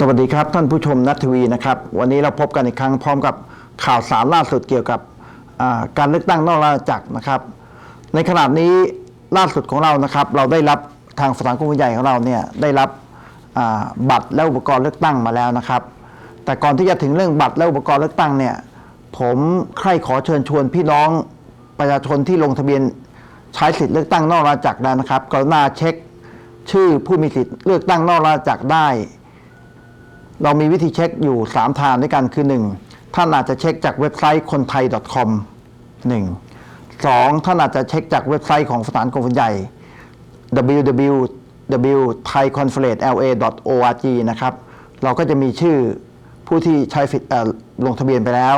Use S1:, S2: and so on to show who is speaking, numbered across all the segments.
S1: สวัสดีครับท่านผู้ชมนัททีวีนะครับ วันนี้เราพบกันอีกครั้งพร้อมกับข่าวสารล่าสุดเกี่ยวกับการเลือกตั้งนอกราชจักรนะครับ ในขณะนี้ล่าสุดของเรานะครับ เราได้รับทางสถานกงใหญ่ของเราเนี่ยได้รับบัตรและอุปกรณ์เลือกตั้งมาแล้วนะครับ แต่ก่อนที่จะถึงเรื่องบัตรและอุปกรณ์เลือกตั้งเนี่ยผมใคร่ขอเชิญชวนพี่น้องประชาชนที่ลงทะเบียนใช้สิทธิ์เลือกตั้งนอกราชจักรแล้วนะครับกรุณาเช็ค ชื่อผู้มีสิทธิ์เลือกตั้งนอกราชจักรได้ เรามีวิธีเช็คอยู่ 3 ทางด้วยกันคือ 1. ท่านอาจจะเช็คจากเว็บไซต์คนไทย .com 1 2. ท่านอาจจะเช็คจากเว็บไซต์ของสถานกงสุลใหญ่ www.thaiconsulate.la.org นะครับ เราก็จะมีชื่อผู้ที่ใช้สิทธิ์เอ่อลงทะเบียนไปแล้ว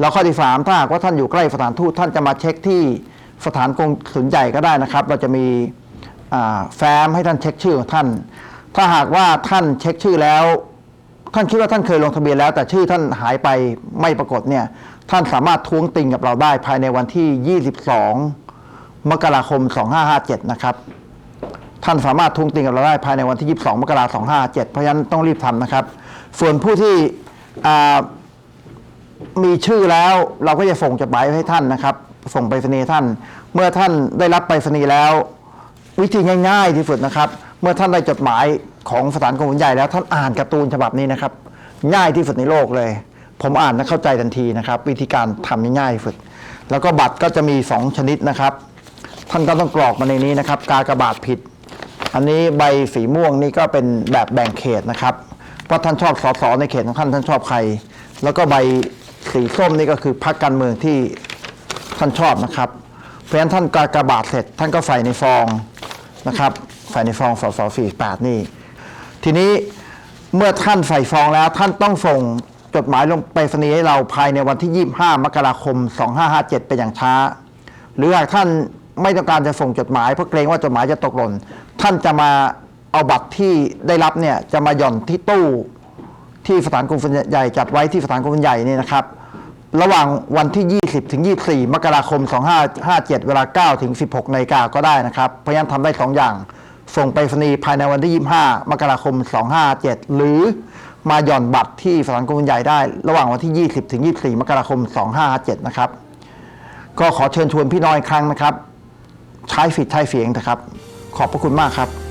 S1: แล้วข้อที่ 3 ถ้าหากว่าท่านอยู่ใกล้สถานทูตท่านจะมาเช็คที่สถานกงสุลใหญ่ก็ได้นะครับ เราจะมีแฟ้มให้ท่านเช็คชื่อของท่าน ถ้าหากว่าท่านเช็คชื่อแล้ว ท่านคิดว่าท่านเคยลงทะเบียนแล้ว แต่ชื่อท่านหายไปไม่ปรากฏเนี่ย ท่านสามารถท้วงติงกับเราได้ภายในวันที่ 22 มกราคม 2557 นะครับ ท่านสามารถท้วงติงกับเราได้ภายในวันที่ 22 มกราคม 2557 เพราะฉะนั้นต้องรีบทำนะครับ ส่วนผู้ที่มีชื่อแล้วเราก็จะส่งจดหมายให้ท่านนะครับ ส่งไปรษณีย์ท่าน เมื่อท่านได้รับไปรษณีย์แล้ว วิธีง่าย ๆ ที่สุดนะครับ เมื่อท่านได้จดหมาย ของสถานกงสุลใหญ่แล้วท่านอ่านการ์ตูนฉบับนี้นะครับ ง่ายที่สุดในโลกเลย ผมอ่านและเข้าใจทันทีนะครับ วิธีการทำง่ายที่สุดแล้วก็บัตรก็จะมี 2 ชนิดนะครับ ท่านก็ต้องกรอกมาในนี้นะครับ กากบาทผิด อันนี้ใบสีม่วงนี่ก็เป็นแบบแบ่งเขตนะครับว่าท่านชอบสสในเขตของท่านท่านชอบใคร แล้วก็ใบสีส้มนี่ก็คือพรรคการเมืองที่ท่านชอบนะครับเพราะฉะนั้นท่านกากบาทเสร็จ ท่านก็ใส่ในฟองนะครับใส่ในฟองสสสี่แปดนี่ ทีนี้เมื่อท่านใส่ฟองแล้วท่านต้องส่งจดหมายลงไปรษณีย์ให้เราภายในวันที่ 25 มกราคม 2557 เป็นอย่างช้า หรือหากท่านไม่ต้องการจะส่งจดหมายเพราะเกรงว่าจดหมายจะตกหล่น ท่านจะมาเอาบัตรที่ได้รับเนี่ยจะมาหย่อนที่ตู้ที่สถานกงสุลใหญ่จัดไว้ที่สถานกงสุลใหญ่นี่นะครับ ระหว่างวันที่ 20 ถึง 24 มกราคม 2557 เวลา 9 ถึง 16นาฬิกาก็ได้นะครับ เพราะฉะนั้นทำได้ 2 อย่าง ส่งไปรษณีย์ภายในวันที่ 25 มกราคม 257 หรือมาหย่อนบัตรที่สถานกงสุลใหญ่ได้ ระหว่างวันที่ 20 ถึง 24 มกราคม 257 นะครับ ก็ขอเชิญชวนพี่น้อยครั้งนะครับ ใช้สิทธิ์ใช้เสียงนะครับ ขอบพระคุณมากครับ